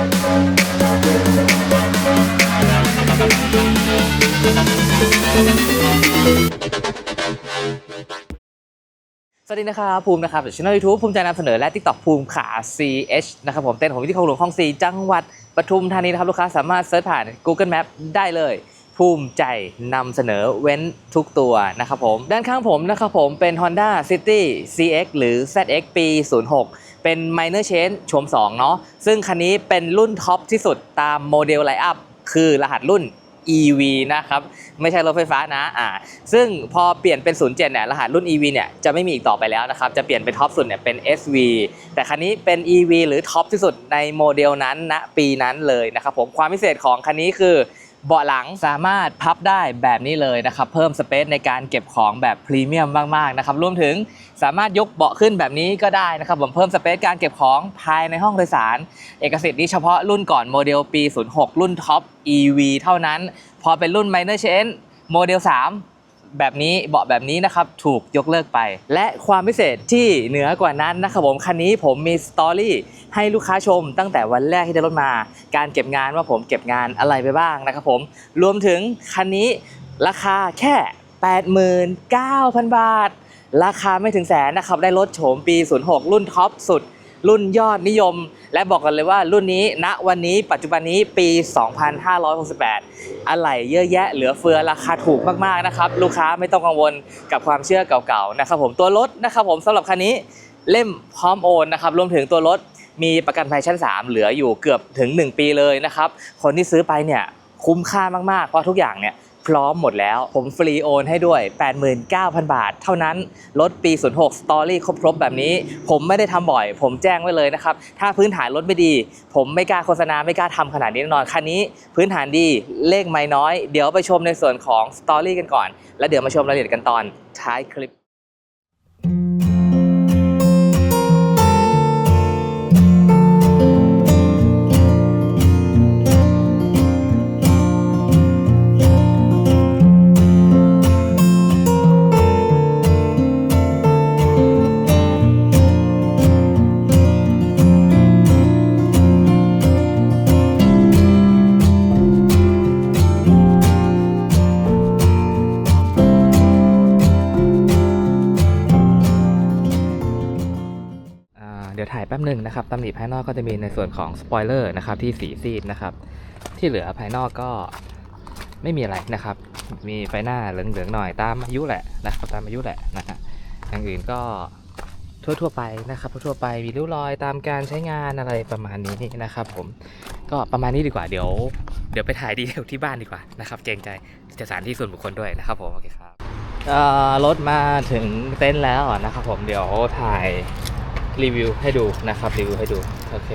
สวัสดีนะครับภูมินะครับช่องยูทูบภูมิใจนำเสนอและ TikTok ภูมิขา CH นะครับผมเต้นผมอยู่ที่คลองหลวงคลองสีจังหวัดปทุมธานีนะครับ ลูกค้าสามารถเซิร์ชผ่าน Google Map ได้เลย ภูมิใจนำเสนอเว้นทุกตัวนะครับผม ด้านข้างผมนะครับผมเป็น Honda City CX หรือ ZX ปี 06 เป็น Minor Change โฉม2เนาะซึ่งคันนี้เป็นรุ่นท็อปที่สุดตามโมเดลไลอัพคือรหัสรุ่น EV นะครับ ไม่ใช่รถไฟฟ้านะอ่าซึ่งพอเปลี่ยนเป็น 07เนี่ยรหัสรุ่น EV เนี่ยจะไม่มีอีกต่อไปแล้วนะครับ จะเปลี่ยนเป็นท็อปสุดเนี่ยเป็น SV แต่คันนี้เป็น EV หรือท็อปที่สุดในโมเดลนั้นณปีนั้นเลยนะครับผมความพิเศษของคันนี้คือเบาะหลังสามารถพับได้แบบนี้เลยนะครับ เพิ่มสเปซในการเก็บของแบบพรีเมียมมาก ๆ นะครับ รวมถึง สามารถยกเบาะขึ้นแบบนี้ก็ได้นะครับผมเพิ่มสเปซการเก็บของภายในห้องโดยสาร เอกสิทธิ์นี้เฉพาะรุ่นก่อนโมเดลปี 06 รุ่นท็อป EV เท่านั้น พอเป็นรุ่น Minor Change โมเดล 3แบบนี้เบาะแบบนี้นะครับถูกยกเลิกไป และความพิเศษที่เหนือกว่านั้นนะครับผมคันนี้ผมมีสตอรี่ให้ลูกค้าชมตั้งแต่วันแรกที่ได้รถมา การเก็บงานว่าผมเก็บงานอะไรไปบ้างนะครับผมรวมถึงคันนี้ราคาแค่ 89,000 บาท ราคาไม่ถึงแสนนะครับ ได้รถโฉมปี 06 รุ่นท็อปสุด รุ่นยอดนิยม และบอกกันเลยว่ารุ่นนี้ณวันนี้ปัจจุบันนี้ปี 2568 อะไรเยอะแยะเหลือเฟือราคาถูกมากๆนะครับ ลูกค้าไม่ต้องกังวลกับความเชื่อเก่าๆนะครับผมตัวรถนะครับผมสำหรับคันนี้เล่มพร้อมโอนนะครับรวมถึงตัวรถมีประกันภัยชั้น 3 เหลืออยู่เกือบถึง 1 ปีเลยนะครับ คนที่ซื้อไปเนี่ยคุ้มค่ามากๆ เพราะทุกอย่างเนี่ย พร้อมหมดแล้ว ผมฟรีโอนให้ด้วย 89,000 บาท เท่านั้นรถปี 06สตอรี่ครบๆแบบนี้ ผมไม่ได้ทำบ่อย ผมแจ้งไว้เลยนะครับ ถ้าพื้นฐานรถไม่ดี ผมไม่กล้าโฆษณาไม่กล้าทำขนาดนี้แน่นอน คันนี้พื้นฐานดีเลขไม่น้อย เดี๋ยวไปชมในส่วนของสตอรี่กันก่อน แล้วเดี๋ยวมาชมรายละเอียดกันตอนท้ายคลิป หนึ่งนะครับตำหนิภายนอกก็จะมีในส่วนของสปอยเลอร์นะครับที่สีซีดนะครับ ที่เหลือภายนอกก็ไม่มีอะไรนะครับ มีไฟหน้าเหลืองๆหน่อยตามอายุแหละนะครับตามอายุแหละนะฮะอย่างอื่นก็ทั่วๆไปนะครับทั่วๆไปมีริ้วรอยตามการใช้งานอะไรประมาณนี้นะครับ ผมก็ประมาณนี้ดีกว่าเดี๋ยว เดี๋ยวไปถ่ายดีเทลที่บ้านดีกว่านะครับเกรงใจจะสถานที่ส่วนบุคคลด้วยนะครับผมโอเคครับรถมาถึงเต็นท์แล้วนะครับผมเดี๋ยวถ่าย รีวิวให้ดูนะครับรีวิวให้ดูโอเค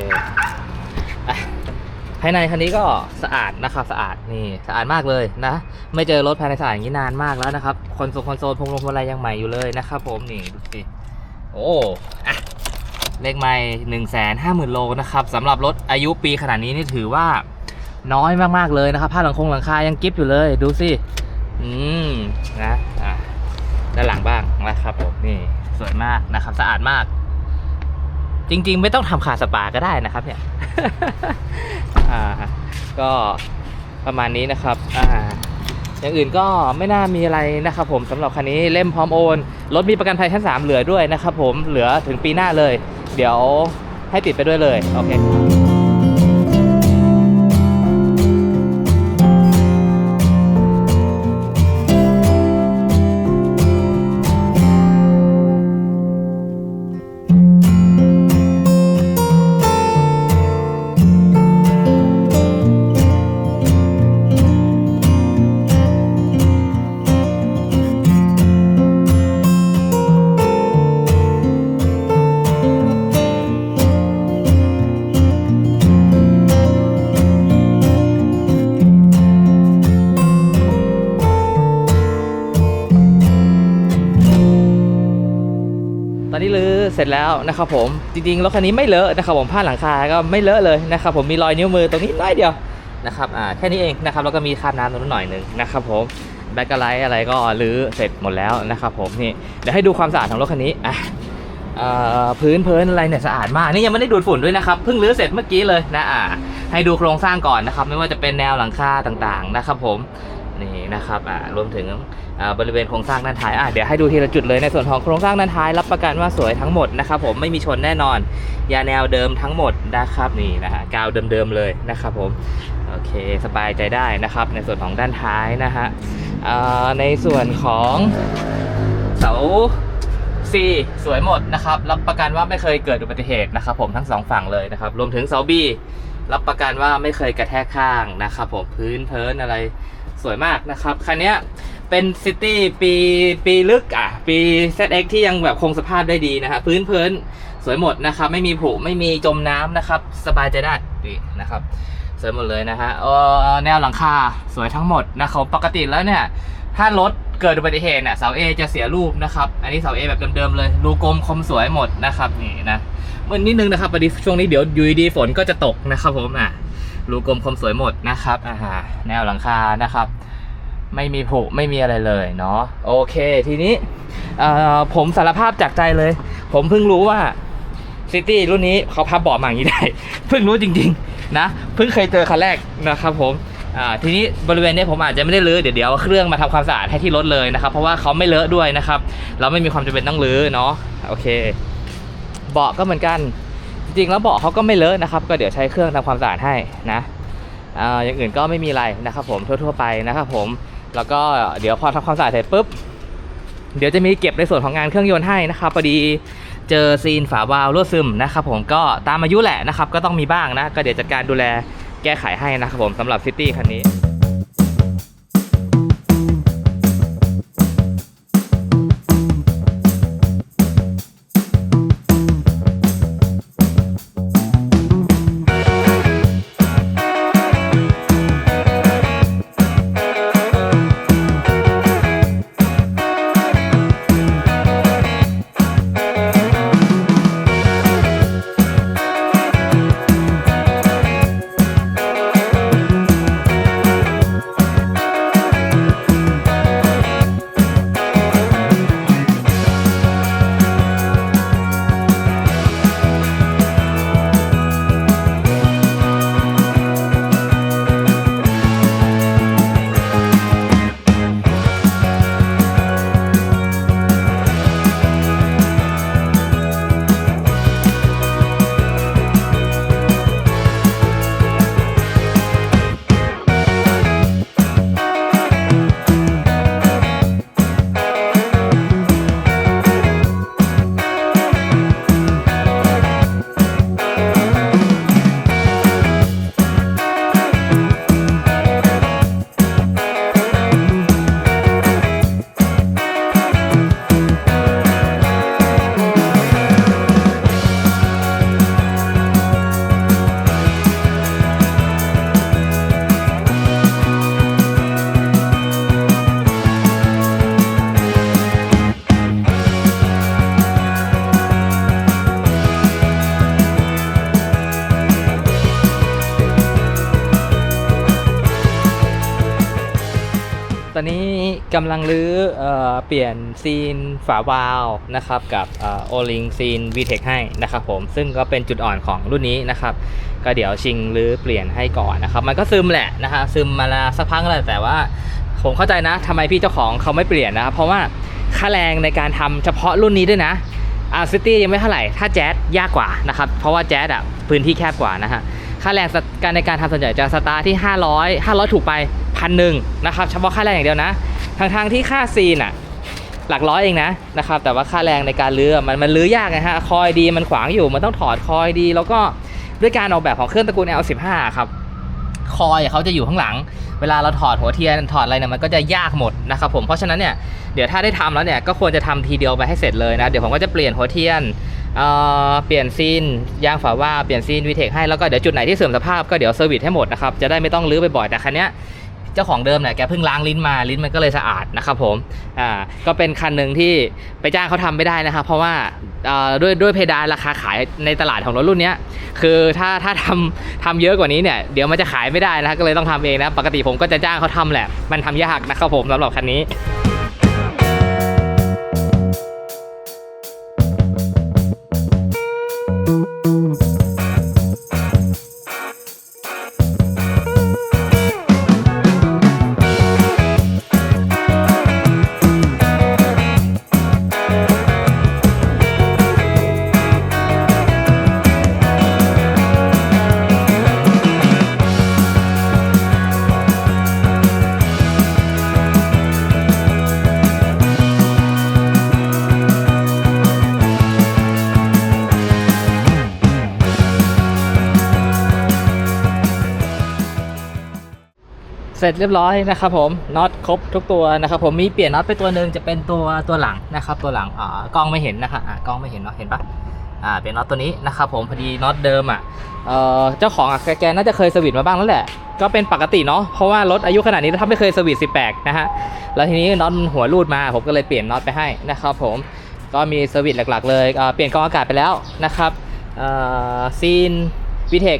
ภายในคันนี้ก็สะอาดนะครับสะอาดนี่สะอาดมากเลยนะ ไม่เจอรถภายในสะอาดอย่างนี้นานมากแล้วนะครับคอนโซลคอนโซลพวงลมาลัยยังใหม่อยู่เลยนะครับ ผมนี่ดูสิโอ้อะเลขไม่หนึ่งแสนห้าหมื่นโลนะครับสำหรับรถอายุปีขนาดนี้นี่ถือว่าน้อยมากๆเลยนะครับผ้าหลังคงหลังคายังกิฟอยู่เลยดูสิอืมนะอะด้านหลังบ้างนะครับผมนี่สวยมากนะครับ สะอาดมาก จริง ๆ ไม่ต้องทำขาสปาก็ได้นะครับเนี่ยอ่าก็ประมาณนี้นะครับอ่าอย่างอื่นก็ไม่น่ามีอะไรนะครับผมสำหรับคันนี้เล่มพร้อมโอนรถมีประกันภัยชั้น 3 เหลือด้วยนะครับผมเหลือถึงปีหน้าเลย เดี๋ยวให้ติดไปด้วยเลย โอเค อนนี้รื้อเสร็จแล้วนะครับผมจริงๆรถคันนี้ไม่เลอะนะครับผมผ้าหลังคาก็ไม่เลอะเลยนะครับผมมีรอยนิ้วมือตรงนี้น้อยเดียวนะครับอ่าแค่นี้เองนะครับแล้วก็มีคาบน้ำตรงนั้นหน่อยหนึ่งนะครับผมแบ็คกไลท์อะไรก็รื้อเสร็จหมดแล้วนะครับผมนี่เดี๋ยวให้ดูความสะอาดของรถคันนี้อะเอ่อพื้นเพินอะไรเนี่ยสะอาดมากนี่ยังไม่ได้ดูดฝุ่นด้วยนะครับเพิ่งรื้อเสร็จเมื่อกี้เลยนะอ่าให้ดูโครงสร้างก่อนนะครับ ไม่ว่าจะเป็นแนวหลังคาต่างๆนะครับผมนี่นะครับอ่ารวมถึง บริเวณโครงสร้างด้านท้ายเดี๋ยวให้ดูทีละจุดเลยในส่วนของโครงสร้างด้านท้ายรับประกันว่าสวยทั้งหมดนะครับผมไม่มีชนแน่นอน ยาแนวเดิมทั้งหมดนะครับนี่นะฮะกาวเดิมๆเลยนะครับผมโอเคสบายใจได้นะครับในส่วนของด้านท้ายนะฮะในส่วนของเสา C สวยหมดนะครับรับประกันว่าไม่เคยเกิดอุบัติเหตุนะครับผมทั้งสองฝั่งเลยนะครับรวมถึงเสา B รับประกันว่าไม่เคยกระแทกข้างนะครับผมพื้นเพิ้นอะไร สวยมากนะครับคันนี้เป็นซิตี้ปีปีลึกอะ ปี ZX ที่ยังแบบคงสภาพได้ดีนะฮะพื้นเพิ้นสวยหมดนะครับ ไม่มีผุไม่มีจมน้ำนะครับ สบายใจได้นี่นะครับ สวยหมดเลยนะฮะเอ่อแนวหลังคาสวยทั้งหมดนะครับปกติแล้วเนี่ย ถ้ารถเกิดอุบัติเหตุเนี่ยเสา A จะเสียรูปนะครับ อันนี้เสา A แบบเดิมๆเลยรูกลมคมสวยหมดนะครับนี่นะมันนิดนึงนะครับพอดีช่วงนี้เดี๋ยวอยูดีฝนก็จะตกนะครับผมอะ รูกลมคมสวยหมดนะครับอ่าแนวหลังคานะครับ ไม่มีผุไม่มีอะไรเลยเนาะโอเคทีนี้ผมสารภาพจากใจเลย ผมเพิ่งรู้ว่าซิตี้รุ่นนี้เขาพับเบาะมาอย่างนี้ได้ เพิ่งรู้จริงๆนะเพิ่งเคยเจอคันแรกนะครับผมทีนี้บริเวณนี้ผมอาจจะไม่ได้รื้อเดี๋ยวเดี๋ยวเครื่องมาทำความสะอาดให้ที่รถเลยนะครับ เพราะว่าเขาไม่เลอะด้วยนะครับ เราไม่มีความจำเป็นต้องรื้อเนาะโอเค เบาะก็เหมือนกัน จริงๆแล้วเบาะเขาก็ไม่เลอะนะครับ ก็เดี๋ยวใช้เครื่องทำความสะอาดให้นะอ่าอย่างอื่นก็ไม่มีอะไรนะครับผมทั่วๆไปนะครับผมแล้วก็เดี๋ยวพอทำความสะอาดเสร็จปุ๊บเดี๋ยวจะมีเก็บในส่วนของงานเครื่องยนต์ให้นะครับพอดีเจอซีนฝาวาล์วรั่วซึมนะครับผมก็ตามอายุแหละนะครับก็ต้องมีบ้างนะ ก็เดี๋ยวจัดการดูแลแก้ไขให้นะครับผมสำหรับซิตี้คันนี้ กำลังรื้อเออเปลี่ยนซีนฝาวาลนะครับกับโอลิงซีน VTEC ให้นะครับผมซึ่งก็เป็นจุดอ่อนของรุ่นนี้นะครับก็เดี๋ยวชิงรื้อเปลี่ยนให้ก่อนนะครับมันก็ซึมแหละนะฮะซึมมาละสักพักแล้วแต่ว่าผมเข้าใจนะทำไมพี่เจ้าของเขาไม่เปลี่ยนนะครับเพราะว่าค่าแรงในการทำเฉพาะรุ่นนี้ด้วยนะอาซิตี้ยังไม่เท่าไหร่ ถ้าแจ๊สยากกว่านะครับ เพราะว่าแจ๊สอะพื้นที่แคบกว่านะฮะ ค่าแรงการในการทำส่วนใหญ่จะสตาร์ทที่ 500 500 ถูกไปพันหนึ่งนะครับ เฉพาะค่าแรงอย่างเดียวนะ ทางทางที่ค่าซีนอะหลักร้อยเองนะนะครับ แต่ว่าค่าแรงในการเลื้อมันมันลื้อยากนะฮะคอยดีมันขวางอยู่มันต้องถอดคอยดี แล้วก็ด้วยการออกแบบของเครื่องตระกูล L15 ครับคอยเขาจะอยู่ข้างหลัง เวลาเราถอดหัวเทียนถอดอะไรเนี่ยมันก็จะยากหมดนะครับผมเพราะฉะนั้นเนี่ยเดี๋ยวถ้าได้ทำแล้วเนี่ยก็ควรจะทำทีเดียวไปให้เสร็จเลยนะเดี๋ยวผมก็จะเปลี่ยนหัวเทียนเอ่อเปลี่ยนซีนยางฝาว่าเปลี่ยนซีนวีเทคให้แล้วก็เดี๋ยวจุดไหนที่เสื่อมสภาพก็เดี๋ยวเซอร์วิสให้หมดนะครับจะได้ไม่ต้องรื้อบ่อยๆแต่คันนี้ เจ้าของเดิมเนี่ยแกเพิ่งล้างลิ้นมาลิ้นมันก็เลยสะอาดนะครับผมอ่าก็เป็นคันหนึ่งที่ไปจ้างเขาทำไม่ได้นะครับ เพราะว่าอ่อด้วยด้วยเพดานราคาขายในตลาดของรถรุ่นนี้คือถ้าถ้าทำทำเยอะกว่านี้เนี่ยเดี๋ยวมันจะขายไม่ได้นะก็เลยต้องทำเองนะปกติผมก็จะจ้างเขาทำแหละ มันทำยากนะครับผมสำหรับคันนี้ ร็จเรียบร้อยนะครับผมน็อตครบทุกตัวนะครับผมมีเปลี่ยนน็อตไปตัวหนึ่งจะเป็นตัวตัวหลังนะครับตัวหลังอ่ากล้องไม่เห็นนะครับอ่ากล้องไม่เห็นเนาะเห็นปะอ่าเป็นน็อตตัวนี้นะครับผมพอดีน็อตเดิมอะเอ่อเจ้าของอะแกน่าจะเคยสวิตมาบ้างแล้วแหละก็เป็นปกติเนาะเพราะว่ารถอายุขนาดนี้ถ้าไม่เคยสวิตสิแปลกนะฮะแล้วทีนี้น็อตหัวรูดมาผมก็เลยเปลี่ยนน็อตไปให้นะครับผมก็มีสวิตหลักๆ เลยอ่าเปลี่ยนกรองอากาศไปแล้วนะครับเอ่อซีนวิเทค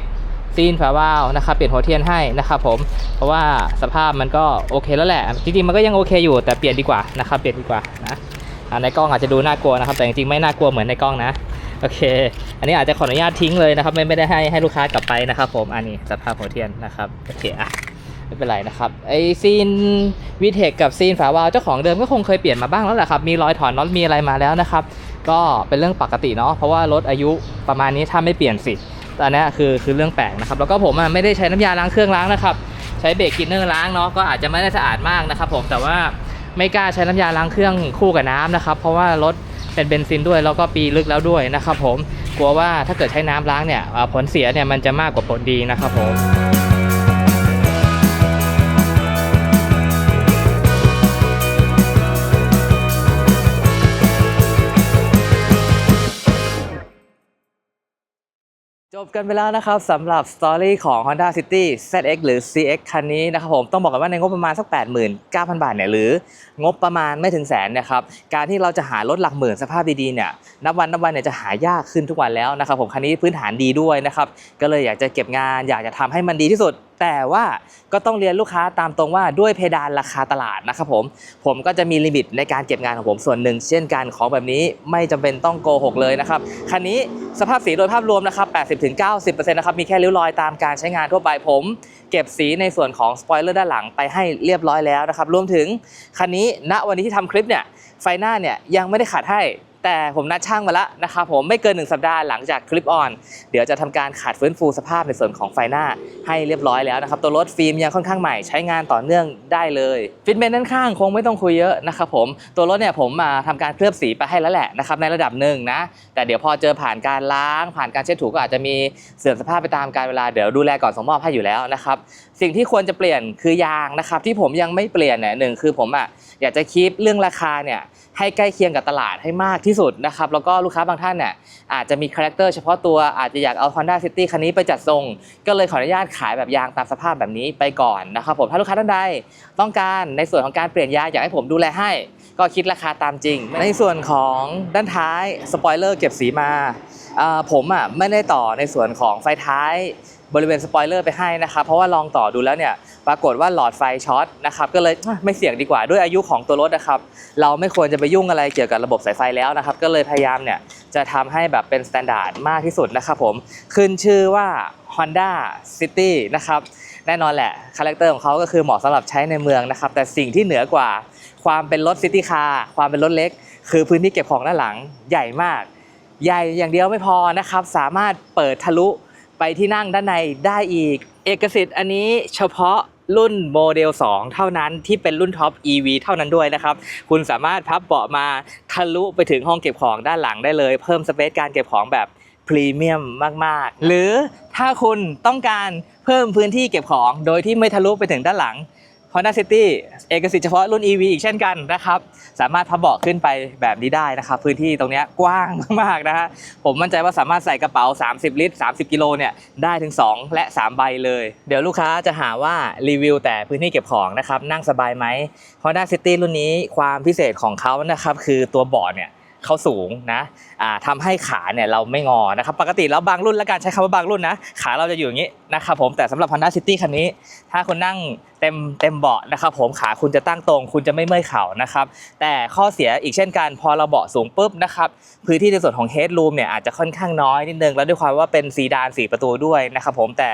ซีนฝาวาล์วนะครับเปลี่ยนหัวเทียนให้นะครับผมเพราะว่าสภาพมันก็โอเคแล้วแหละจริงๆมันก็ยังโอเคอยู่แต่เปลี่ยนดีกว่านะครับเปลี่ยนดีกว่านะในกล้องอาจจะดูน่ากลัวนะครับแต่จริงๆไม่น่ากลัวเหมือนในกล้องนะโอเค อันนี้อาจจะขออนุญาตทิ้งเลยนะครับ ไม่ไม่ได้ให้ให้ลูกค้ากลับไปนะครับ ผมอันนี้สภาพหัวเทียนนะครับโอเคอะไม่เป็นไรนะครับไอซีนวีเทคกับซีนฝาวาล์วเจ้าของเดิมก็คงเคยเปลี่ยนมาบ้างแล้วแหละครับมีรอยถอนน็อตมีอะไรมาแล้วนะครับก็เป็นเรื่องปกติเนาะเพราะว่ารถอายุประมาณนี้ถ้าไม่เปลี่ยนสิ อันนี้คือคือเรื่องแปลกนะครับแล้วก็ผมไม่ได้ใช้น้ำยาล้างเครื่องล้างนะครับ ใช้เบรกกินเนอร์ล้างเนาะก็อาจจะไม่ได้สะอาดมากนะครับ ผมแต่ว่าไม่กล้าใช้น้ำยาล้างเครื่องคู่กับน้ำนะครับ เพราะว่ารถเป็นเบนซินด้วยแล้วก็ปีลึกแล้วด้วยนะครับ ผมกลัวว่าถ้าเกิดใช้น้ำล้างเนี่ยผลเสียเนี่ยมันจะมากกว่าผลดีนะครับผม จบกันไปแล้วนะครับสำหรับสตอรี่ของ Honda City ZX หรือ CX คันนี้นะครับผมต้องบอกกันว่าในงบประมาณสัก 89,000 บาทเนี่ยหรืองบประมาณไม่ถึงแสนนะครับการที่เราจะหารถหลักหมื่นสภาพดีๆเนี่ยนับวันนับวันเนี่ยจะหายากขึ้นทุกวันแล้วนะครับผมคันนี้พื้นฐานดีด้วยนะครับก็เลยอยากจะเก็บงานอยากจะทำให้มันดีที่สุด แต่ว่าก็ต้องเรียนลูกค้าตามตรงว่าด้วยเพดานราคาตลาดนะครับผมผมก็จะมีลิมิตในการเก็บงานของผมส่วนหนึ่ง เช่นกันของแบบนี้ไม่จำเป็นต้องโกหกเลยนะครับคันนี้สภาพสีโดยภาพรวมนะครับ80-90%นะครับมีแค่ริ้วรอยตามการใช้งานทั่วไปผม เก็บสีในส่วนของสปอยเลอร์ด้านหลังไปให้เรียบร้อยแล้วนะครับรวมถึงคันนี้ณวันนี้ที่ทำคลิปเนี่ยไฟหน้าเนี่ยยังไม่ได้ขัดให้ แต่ผมนัดช่างมาแล้วนะครับผมไม่เกิน 1 สัปดาห์หลังจากคลิปออน เดี๋ยวจะทำการขัดฟื้นฟูสภาพในส่วนของไฟหน้าให้เรียบร้อยแล้วนะครับ ตัวรถฟิล์มยังค่อนข้างใหม่ใช้งานต่อเนื่องได้เลยฟิตเมนต์ด้านข้างคงไม่ต้องคุยเยอะนะครับผมตัวรถเนี่ยผมมาทำการเคลือบสีไปให้แล้วแหละนะครับในระดับหนึ่งนะ แต่เดี๋ยวพอเจอผ่านการล้าง ผ่านการเช็ดถูก็อาจจะมีเสื่อมสภาพไปตามกาลเวลาเดี๋ยวดูแลก่อนส่งมอบให้อยู่แล้วนะครับ สิ่งที่ควรจะเปลี่ยนคือยางนะครับ ที่ผมยังไม่เปลี่ยนเนี่ยหนึ่งคือผมอะอยากจะคีปเรื่องราคาเนี่ยให้ใกล้เคียงกับตลาดให้มากที่สุดนะครับแล้วก็ลูกค้าบางท่านเนี่ยอาจจะมีคาแรคเตอร์เฉพาะตัวอาจจะอยากเอา Honda City คันนี้ไปจัดทรง ก็เลยขออนุญาตขายแบบยางตามสภาพแบบนี้ไปก่อนนะครับผมถ้าลูกค้าท่านใดต้องการในส่วนของการเปลี่ยนยางอยากให้ผมดูแลให้ ก็คิดราคาตามจริง ในส่วนของด้านท้ายสปอยเลอร์เก็บสีมาอ่าผมอะไม่ได้ต่อในส่วนของไฟท้าย บริเวณสปอยเลอร์ไปให้นะครับ เพราะว่าลองต่อดูแล้วเนี่ยปรากฏว่าหลอดไฟช็อตนะครับก็เลยไม่เสี่ยงดีกว่าด้วยอายุของตัวรถนะครับ เราไม่ควรจะไปยุ่งอะไรเกี่ยวกับระบบสายไฟแล้วนะครับ ก็เลยพยายามเนี่ยจะทำให้แบบเป็นมาตรฐานมากที่สุดนะครับผมขึ้นชื่อว่า Honda City นะครับแน่นอนแหละคาแรคเตอร์ของเขาก็คือเหมาะสำหรับใช้ในเมืองนะครับ แต่สิ่งที่เหนือกว่าความเป็นรถซิตี้คาร์ความเป็นรถเล็ก คือพื้นที่เก็บของด้านหลังใหญ่มาก ใหญ่อย่างเดียวไม่พอนะครับ สามารถเปิดทะลุ ไปที่นั่งด้านในได้อีก เอกสิทธิ์อันนี้เฉพาะรุ่นโมเดล 2 เท่านั้นที่เป็นรุ่นท็อป EV เท่านั้นด้วยนะครับ คุณสามารถพับเบาะมาทะลุไปถึงห้องเก็บของด้านหลังได้เลย เพิ่มสเปซการเก็บของแบบพรีเมียมมาก ๆ หรือถ้าคุณต้องการเพิ่มพื้นที่เก็บของโดยที่ไม่ทะลุไปถึงด้านหลัง Honda City เอกสิทธิ์เฉพาะรุ่น EV อีกเช่นกันนะครับ สามารถพับเบาะขึ้นไปแบบนี้ได้นะครับ พื้นที่ตรงนี้กว้างมากๆนะฮะผมมั่นใจว่าสามารถใส่กระเป๋า 30 ลิตร 30 กิโลเนี่ยได้ถึง 2 และ 3 ใบเลย เดี๋ยวลูกค้าจะหาว่ารีวิวแต่พื้นที่เก็บของนะครับนั่งสบายไหม Honda City รุ่นนี้ความพิเศษของเขานะครับคือตัวเบาะเนี่ย เขาสูงนะทำให้ขาเนี่ยเราไม่งอนะครับปกติแล้วบางรุ่นและการใช้คำว่าบางรุ่นนะขาเราจะอยู่อย่างนี้นะครับผมแต่สำหรับ Honda City คันนี้ ถ้าคุณนั่งเต็มเต็มเบาะนะครับผมขาคุณจะตั้งตรง คุณจะไม่เมื่อยเข่านะครับแต่ข้อเสียอีกเช่นกันพอเราเบาะสูงปุ๊บนะครับพื้นที่ในส่วนของเฮด o ูมเนี่ยอาจจะค่อนข้างน้อยนิดนึงแล้วด้วยความว่าเป็นซีดานสี่ประตูด้วยนะครับผมแต่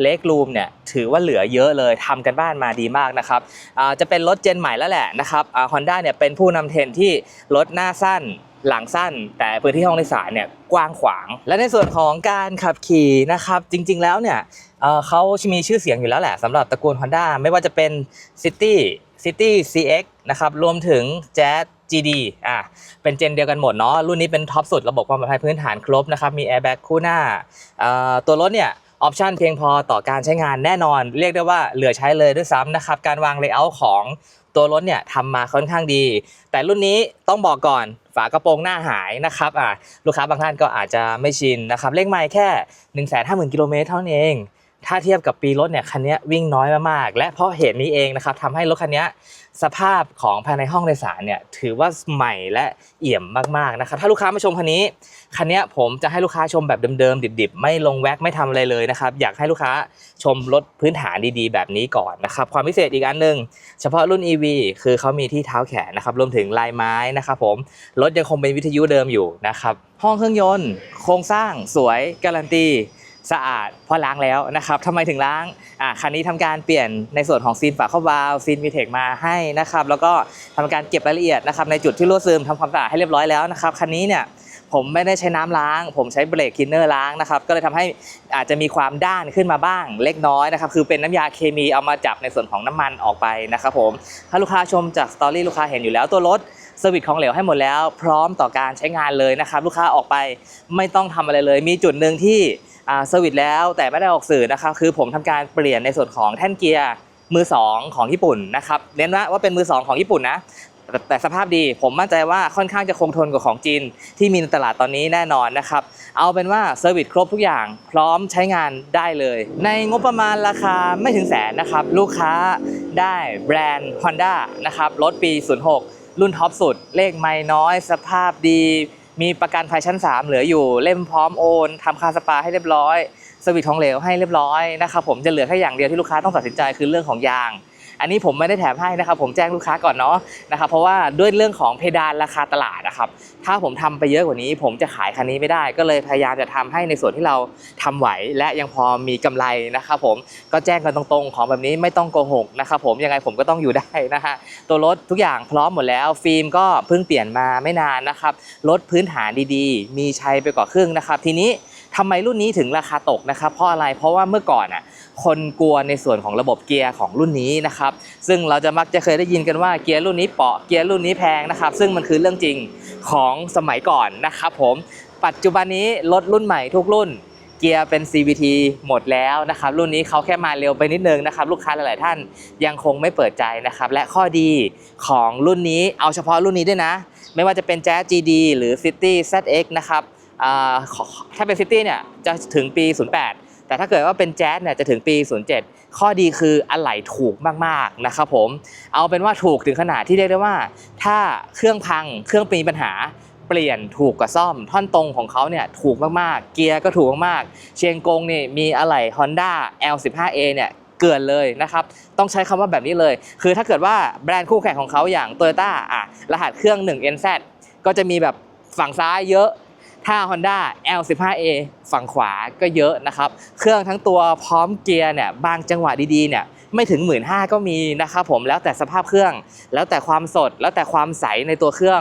เล็กรูมเนี่ยถือว่าเหลือเยอะเลยทำกันบ้านมาดีมากนะครับจะเป็นรถเจนใหม่แล้วแหละนะครับฮอนด้าเนี่ยเป็นผู้นำเทรนที่รถหน้าสั้น หลังสั้น แต่พื้นที่ห้องโดยสารเนี่ยกว้างขวาง และในส่วนของการขับขี่นะครับจริงๆแล้วเนี่ยเเขามีชื่อเสียงอยู่แล้วแหละสำหรับตระกูล Honda ไม่ว่าจะเป็น City City CX นะครับรวมถึง Jazz GD อะเป็นเจนเดียวกันหมดเนาะรุ่นนี้เป็นท็อปสุดระบบความปลอดภัยพื้นฐานครบนะครับมีแอร์แบ็กคู่หน้าตัวรถเนี่ยออปชันเพียงพอต่อการใช้งานแน่นอน เรียกได้ว่าเหลือใช้เลยด้วยซ้ำนะครับการวางเลเยอร์ของ ตัวรถเนี่ยทำมาค่อนข้างดี แต่รุ่นนี้ต้องบอกก่อนฝากระโปรงหน้าหายนะครับอะลูกค้าบางท่านก็อาจจะไม่ชินนะครับเลขไม่แค่ 1 5 0 0 0 0กิโลเมตรเท่านั้นเอง ถ้าเทียบกับปีรถเนี่ยคันนี้วิ่งน้อยมากๆ และเพราะเหตุนี้เองนะครับทำให้รถคันนี้สภาพของภายในห้องโดยสารเนี่ยถือว่าใหม่และเอี่ยมมากๆนะครับถ้าลูกค้ามาชมคันนี้คันนี้ผมจะให้ลูกค้าชมแบบเดิมๆดิบๆ ไม่ลงแว็กไม่ทำอะไรเลยนะครับอยากให้ลูกค้าชมรถพื้นฐานดีๆ แบบนี้ก่อนนะครับความพิเศษอีกอันหนึ่งเฉพาะรุ่น EV คือเขามีที่เท้าแขนนะครับรวมถึงลายไม้นะครับผมรถยังคงเป็นวิทยุเดิมอยู่นะครับห้องเครื่องยนต์ โครงสร้างสวยการันตี สะอาดเพราะล้างแล้วนะครับทำไมถึงล้างอะคันนี้ทำการเปลี่ยนในส่วนของซีนฝาครอบวาล์วซีนวีเทคมาให้นะครับแล้วก็ทำการเก็บรายละเอียดนะครับในจุดที่รั่วซึมทำความสะอาดให้เรียบร้อยแล้วนะครับคันนี้เนี่ยผมไม่ได้ใช้น้ำล้าง ผมใช้เบรกคินเนอร์ล้างนะครับ ก็เลยทำให้อาจจะมีความด้านขึ้นมาบ้างเล็กน้อยนะครับ คือเป็นน้ำยาเคมีเอามาจับในส่วนของน้ำมันออกไปนะครับผม ถ้าลูกค้าชมจากสตอรี่ลูกค้าเห็นอยู่แล้วตัวรถเซอร์วิสของเหลวให้หมดแล้ว พร้อมต่อการใช้งานเลยนะครับ ลูกค้าออกไปไม่ต้องทำอะไรเลย มีจุดหนึ่งที่ เซอร์วิสแล้วแต่ไม่ได้ออกสื่อนะครับคือผมทำการเปลี่ยนในส่วนของแท่นเกียร์มือ 2 ของญี่ปุ่นนะครับเน้นว่าว่าเป็นมือ 2 ของญี่ปุ่นนะแต่แต่สภาพดีผมมั่นใจว่าค่อนข้างจะคงทนกว่าของจีนที่มีในตลาดตอนนี้แน่นอนนะครับเอาเป็นว่าเซอร์วิสครบทุกอย่างพร้อมใช้งานได้เลย ในงบประมาณราคาไม่ถึงแสนนะครับลูกค้าได้แบรนด์ Honda นะครับรถปี 06 รุ่นท็อปสุด เลขไม่น้อย สภาพดี มีประกันภัยชั้น 3 เหลืออยู่เล่มพร้อมโอนทำคาสปาให้เรียบร้อยสวิตช์ของเหลวให้เรียบร้อยนะครับผมจะเหลือแค่อย่างเดียวที่ลูกค้าต้องตัดสินใจคือเรื่องของยาง อันนี้ผมไม่ได้แถมให้นะครับ ผมแจ้งลูกค้าก่อนเนาะนะครับเพราะว่าด้วยเรื่องของเพดานราคาตลาดนะครับถ้าผมทำไปเยอะกว่านี้ ผมจะขายคันนี้ไม่ได้ ก็เลยพยายามจะทำให้ในส่วนที่เราทำไหว และยังพอมีกำไรนะครับผมก็แจ้งกันตรงๆ ของแบบนี้ไม่ต้องโกหกนะครับผมยังไงผมก็ต้องอยู่ได้นะฮะตัวรถทุกอย่างพร้อมหมดแล้ว ฟิล์มก็เพิ่งเปลี่ยนมาไม่นานนะครับรถพื้นฐานดีๆ มีใช้ไปกว่าครึ่งนะครับ ทีนี้ทำไมรุ่นนี้ถึงราคาตกนะครับเพราะอะไรเพราะว่าเมื่อก่อนอะ คนกลัวในส่วนของระบบเกียร์ของรุ่นนี้นะครับซึ่งเราจะมักจะเคยได้ยินกันว่าเกียร์รุ่นนี้เปาะเกียร์รุ่นนี้แพงนะครับ ซึ่งมันคือเรื่องจริงของสมัยก่อนนะครับผมปัจจุบันนี้รถรุ่นใหม่ทุกรุ่นเกียร์เป็น CVT หมดแล้วนะครับรุ่นนี้เขาแค่มาเร็วไปนิดนึงนะครับลูกค้าหลาย ๆ ท่านยังคงไม่เปิดใจนะครับและข้อดีของรุ่นนี้เอาเฉพาะรุ่นนี้ด้วยนะ ไม่ว่าจะเป็น Jazz GD หรือ City ZX นะครับถ้าเป็น City เนี่ยจะถึงปี 08 แต่ถ้าเกิดว่าเป็น Jazz เนี่ยจะถึงปี 07 ข้อดีคืออะไหล่ถูกมากๆนะครับผม เอาเป็นว่าถูกถึงขนาดที่เรียกได้ว่า ถ้าเครื่องพังเครื่องมีปัญหาเปลี่ยนถูกกว่าซ่อม ท่อนตรงของเขาเนี่ยถูกมากๆ เกียร์ก็ถูกมากๆ เชียงกงนี่มีอะไหล่ Honda L15A เนี่ยเกลือนเลยนะครับต้องใช้คำว่าแบบนี้เลย คือถ้าเกิดว่าแบรนด์คู่แข่งของเขาอย่าง Toyota อะรหัสเครื่อง 1NZ ก็จะมีแบบฝั่งซ้ายเยอะ ถ้า Honda L15A ฝั่งขวาก็เยอะนะครับ เครื่องทั้งตัวพร้อมเกียร์เนี่ยบางจังหวะดีๆเนี่ยไม่ถึง 1 5ื่นก็มีนะครับผมแล้วแต่สภาพเครื่อง แล้วแต่ความสดแล้วแต่ความใสในตัวเครื่อง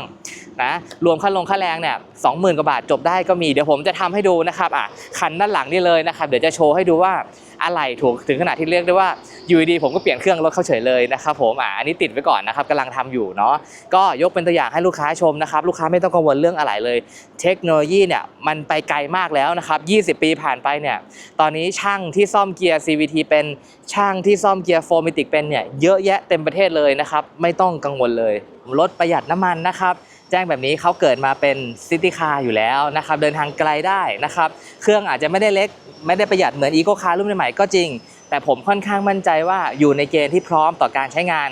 นะรวมค่าลงค่าแรงเนี่ยสองหมื่นกว่าบาทจบได้ก็มีเดี๋ยวผมจะทำให้ดูนะครับอะคันด้านหลังนี่เลยนะครับ เดี๋ยวจะโชว์ให้ดูว่า อะไรถูกถึงขนาดที่เรียกได้ว่าอยู่ดีผมก็เปลี่ยนเครื่องรถเข้าเฉยเลยนะครับผมอะอันนี้ติดไว้ก่อนนะครับกำลังทำอยู่เนาะก็ยกเป็นตัวอย่างให้ลูกค้าชมนะครับลูกค้าไม่ต้องกังวลเรื่องอะไรเลย เทคโนโลยีเนี่ยมันไปไกลมากแล้วนะครับ20 ปีผ่านไปเนี่ยตอนนี้ช่างที่ซ่อมเกียร์ CVT เป็นช่างที่ซ่อมเกียร์โฟมิติกเป็นเนี่ยเยอะแยะเต็มประเทศเลยนะครับไม่ต้องกังวลเลยลดประหยัดน้ำมันนะครับ แจ้งแบบนี้เขาเกิดมาเป็นซิตี้คาร์อยู่แล้วนะครับเดินทางไกลได้นะครับเครื่องอาจจะไม่ได้เล็ก ไม่ได้ประหยัดเหมือนอีโ c คาร์รุ่นใหม่ๆก็จริง แต่ผมค่อนข้างมั่นใจว่าอยู่ในเกณฑ์ที่พร้อมต่อการใช้งาน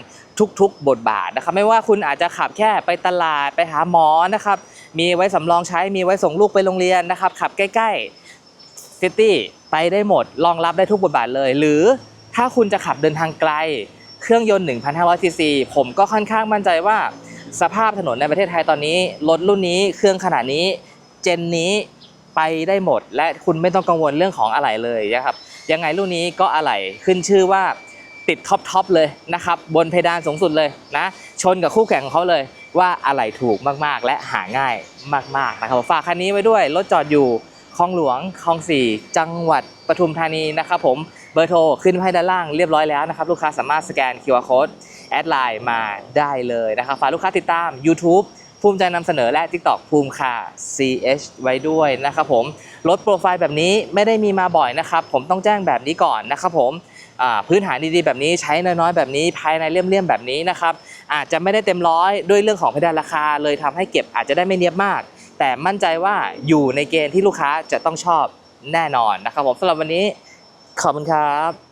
ทุกๆ บทบาทนะครับไม่ว่าคุณอาจจะขับแค่ไปตลาดไปหาหมอนะครับมีไว้สำรองใช้มีไว้ส่งลูกไปโรงเรียนนะครับขับใกล้ๆซิตี้ไปได้หมดรองรับได้ทุกบทบาทเลย หรือถ้าคุณจะขับเดินทางไกล เครื่องยนต์ 1,500ซีซีผมก็ค่อนข้างมั่นใจว่า สภาพถนนในประเทศไทยตอนนี้รถรุ่นนี้เครื่องขนาดนี้เจนนี้ไปได้หมด และคุณไม่ต้องกังวลเรื่องของอะไหล่เลยนะครับยังไงรุ่นนี้ก็อะไหล่ขึ้นชื่อว่าติดท็อปทอปเลยนะครับบนเพดานสูงสุดเลยนะชนกับคู่แข่งของเขาเลยว่าอะไหล่ถูกมากๆ และหาง่ายมากๆนะครับฝากคันนี้ไว้ด้วยรถจอดอยู่คลองหลวงคลองสี่จังหวัดปทุมธานีนะครับผมเบอร์โทรขึ้นให้ด้านล่างเรียบร้อยแล้วนะครับลูกค้าสามารถสแกน QR Code แอดไลน์มาได้เลยนะครับฝากลูกค้าติดตาม YouTube ภูมิใจนำเสนอและ TikTok ภูมิค่า CH ไว้ด้วยนะครับผมรถโปรไฟล์แบบนี้ไม่ได้มีมาบ่อยนะครับ ผมต้องแจ้งแบบนี้ก่อนนะครับผมพื้นฐานดีๆแบบนี้ใช้น้อยๆ แบบนี้ภายในเลี่ยมๆแบบนี้นะครับอาจจะไม่ได้เต็มร้อยด้วยเรื่องของเพดานราคา เลยทำให้เก็บอาจจะได้ไม่เนียบมาก แต่มั่นใจว่าอยู่ในเกณฑ์ที่ลูกค้าจะต้องชอบแน่นอนนะครับผมสำหรับวันนี้ขอบคุณครับ